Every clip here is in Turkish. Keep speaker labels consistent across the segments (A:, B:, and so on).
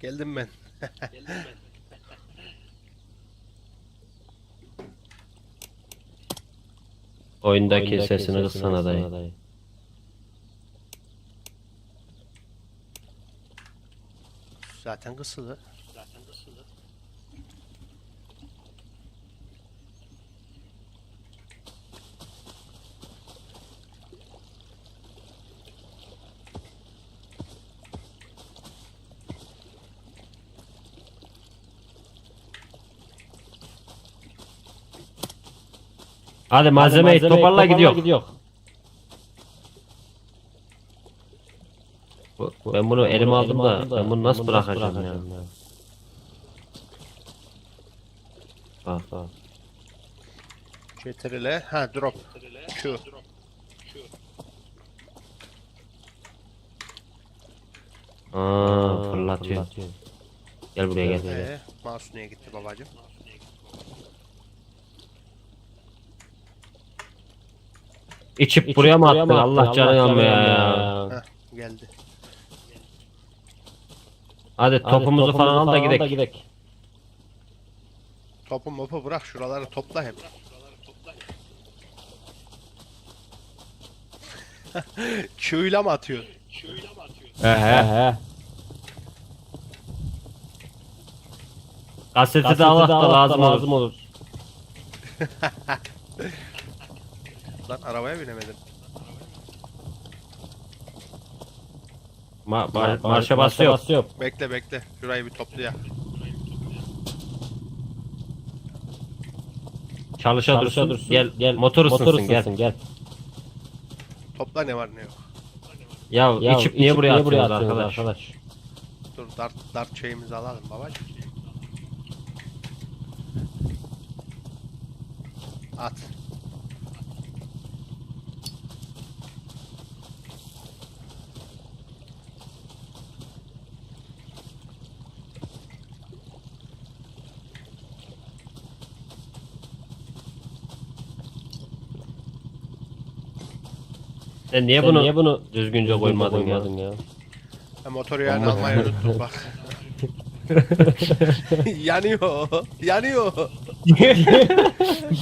A: Geldim ben.
B: Oyundaki sesini kıssana dayı.
A: Zaten kısılı.
B: Hadi malzemeyi toparla gidiyor. Bu- Ben bunu elime aldım da ben bunu nasıl bırakacağım ya? Bak bak.
A: CTRL. Ha drop. Şu.
B: Aa fırlatıyor. Gel buraya gel.
A: Ee, mouse niye gitti babacım?
B: İçip buraya mı attın? Allah canı yanma ya.
A: Heh, geldi.
B: Hadi topumuzu falan al da gidelim.
A: Topu mopu bırak şuraları topla hep. Q'yla mı atıyor?
B: He he. Kaseti de Allah da lazım olur.
A: Lan arabaya binemedim.
B: Ma ma marşa basıyor.
A: Bekle bekle. Şurayı bir toplayalım.
B: Çalışa dursun. Gel gel motor ısınsın gel.
C: gel.
A: Topla ne var ne yok.
B: Ya,
C: Ya
B: içip niye buraya atıyorsunuz arkadaş?
A: Dur dart, dart şeyimizi alalım babacım. At.
B: Sen niye
C: Sen
B: bunu
C: niye bunu
B: düzgünce koymadın ya?
C: ya?
A: Ha, motoru yani almayı unuttum bak. yanıyor. Yanıyor.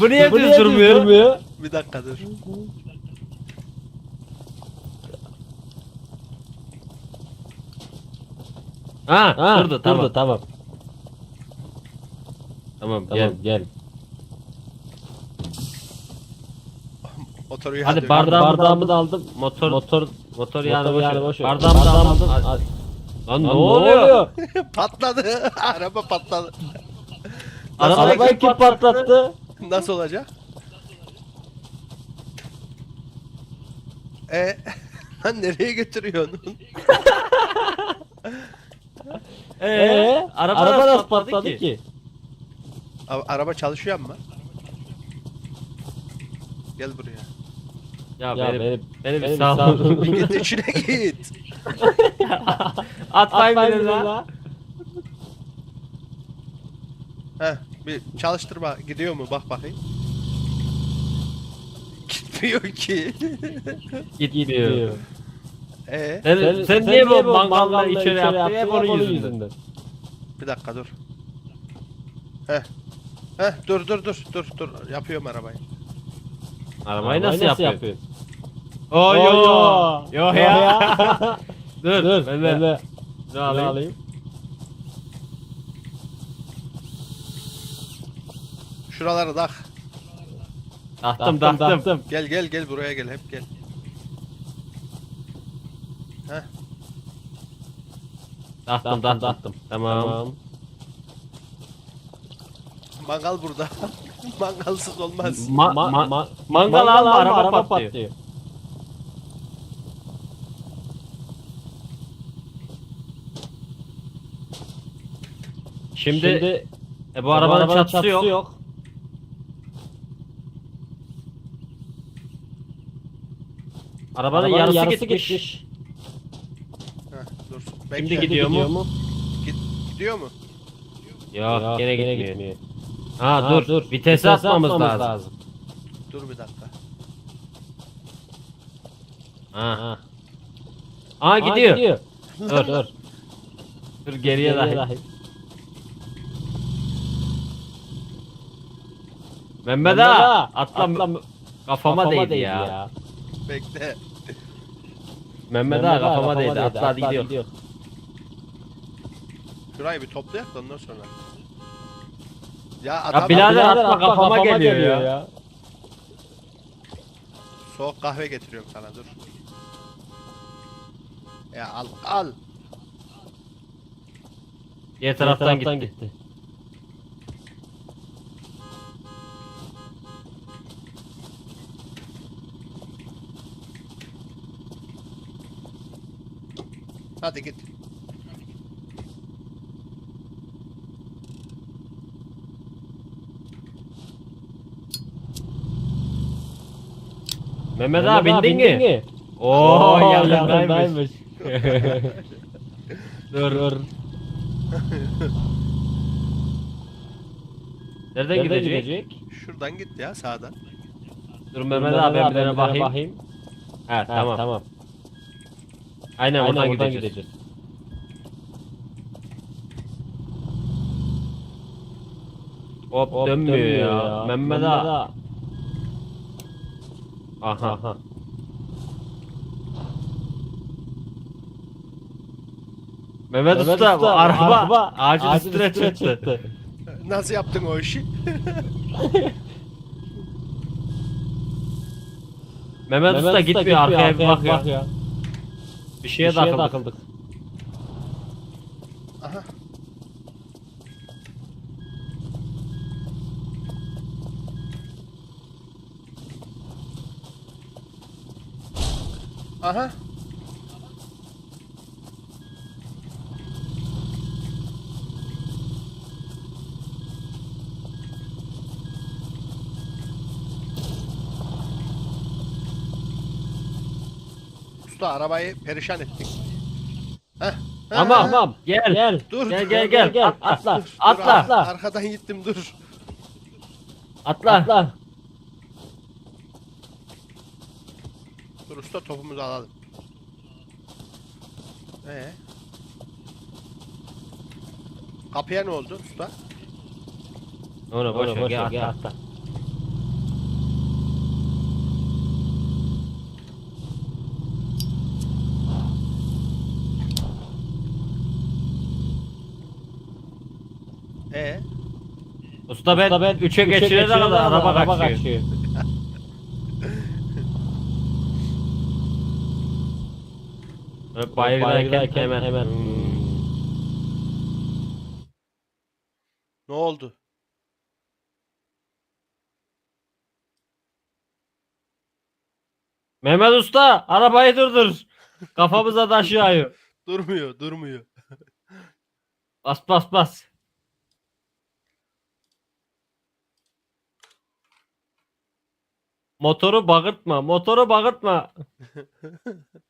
B: Bu niye
C: Bu
B: düz durmuyor?
A: Bir dakika dur.
B: Ha,
C: Ha,
B: durdu tamam.
C: durdu tamam.
B: Tamam
C: Tamam
B: gel.
C: gel.
A: Motoru
B: Hadi
A: yanıyor.
B: bardağımı, da aldım. Motor
C: Motor
B: motor yani boş.
C: yani boş.
B: Bardağımı da aldım.
C: Al-
B: Lan ne oluyor?
A: patladı. Araba patladı.
B: Araba-
C: kim patlattı?
A: Nasıl olacak? E lan nereye götürüyorsun?
B: Ee, araba,
C: araba
B: nasıl
C: nasıl
B: patladı,
C: patladı
B: ki?
C: ki?
A: A- araba çalışıyor mu? Gel buraya.
B: Ya,
C: Ya
B: benim,
C: benim-
B: beni bir
C: benim
B: sağ
C: sağ-
B: ol.
A: Git içine git.
B: Atmayın
C: Atmayın
B: beni
C: la.
A: Heh, bir çalıştırma gidiyor mu bak bakayım. Gitmiyor ki.
B: Gitmiyor.
A: E
B: Sen, sen, niye bu mangalda içeri yaptın? Hep onun yüzünden.
A: bir dakika dur. Heh. Heh dur dur dur dur dur yapıyorum arabayı.
B: Arabayı nasıl, yapıyor?
C: Oo
B: Oo yo. Yo ya.
C: ya.
B: Dur,
C: Dur
B: ben
C: ben
B: de
C: de
B: ne
C: ne
B: alayım?
C: alayım?
A: Şuraları tak.
B: Taktım
C: Taktım
B: taktım.
C: taktım.
A: Gel gel gel buraya gel hep gel. Heh.
B: Taktım.
C: taktım.
B: Tamam.
C: Tamam.
A: Mangal burada. Mangalsız olmaz.
B: Ma-
C: Ma-
B: ma-
C: ma-
B: mangal alma araba, patlıyor. Şimdi,
C: Şimdi
B: e, bu arabanın, çatısı, yok. Arabanın,
C: Arabanın
B: yarısı, gitmiş.
A: Heh, dur.
B: Şimdi
A: Bekle.
B: gidiyor mu?
A: Gid- gidiyor mu?
B: Yok,
C: Yok,
B: gene,
C: gene
B: gitmiyor.
C: gitmiyor.
B: Ha,
C: Ha,
B: dur,
C: dur.
B: Vitesi, atmamız, lazım.
A: Dur bir dakika.
B: Ha.
C: Ha.
B: Aa,
C: Aa,
B: gidiyor.
C: gidiyor.
B: Dur.
C: Dur.
B: Dur geriye dahil. Mehmet ağa atla, kafama, değdi, ya.
A: Bekle.
B: Mehmet ağa kafama değdi. Atla hadi gidiyor.
A: Şurayı bir toplayak da ondan sonra. Ya
B: Ya
A: adam
B: birader atma kafama, geliyor, ya.
A: soğuk kahve getiriyorum sana dur. Ya al al.
B: Diğer taraftan, gitti.
A: Hadi git.
B: Mehmet ağa bindin mi? Oo yakındaymış. dur dur. Nereden, gidecek?
A: Şuradan git ya sağdan.
B: Dur Mehmet ağa ben bir tane bakayım. Ha, tamam.
C: tamam.
B: Aynen,
C: Aynen
B: oradan, gideceğiz. Hop,
C: Hop
B: dönmüyor, ya. Mehmet ağa. Aha.
C: Aha.
B: Mehmet,
C: Mehmet
B: Usta, bu
C: Usta,
B: araba, ağacın,
C: ağacın
B: üstüne,
C: üstüne
B: çıktı.
A: Nasıl yaptın o işi?
B: Mehmet, Usta gitmiyor, arkaya bir bak ya. Bir şeye,
C: Bir şeye
B: takıldık.
C: takıldık.
A: Aha. Aha. Usta arabayı perişan ettik. Heh.
B: Tamam,
A: heh.
B: tamam. Gel.
C: Gel.
A: Dur.
B: Gel
A: dur,
B: gel gel.
C: gel.
B: Atla.
C: Atla.
A: Dur,
B: Atla.
A: ar-
C: atla.
A: Arkadan gittim dur.
B: Atla.
C: Atla.
A: Dur usta topumuzu alalım. Ee? Kapıya ne oldu usta?
B: Onu boş ver. Gel
C: gel
B: atla.
C: atla.
A: Ee?
B: Usta ben,
C: Usta ben
B: 3'e
C: üçe
B: geçirene kadar araba kaçıyor. Böyle Bayırdayken hemen.
C: hemen.
A: Ne oldu?
B: Mehmet Usta arabayı durdur. Kafamıza taş yağıyor.
A: Durmuyor, durmuyor.
B: Bas bas bas. Motoru bağırtma. Motoru bağırtma.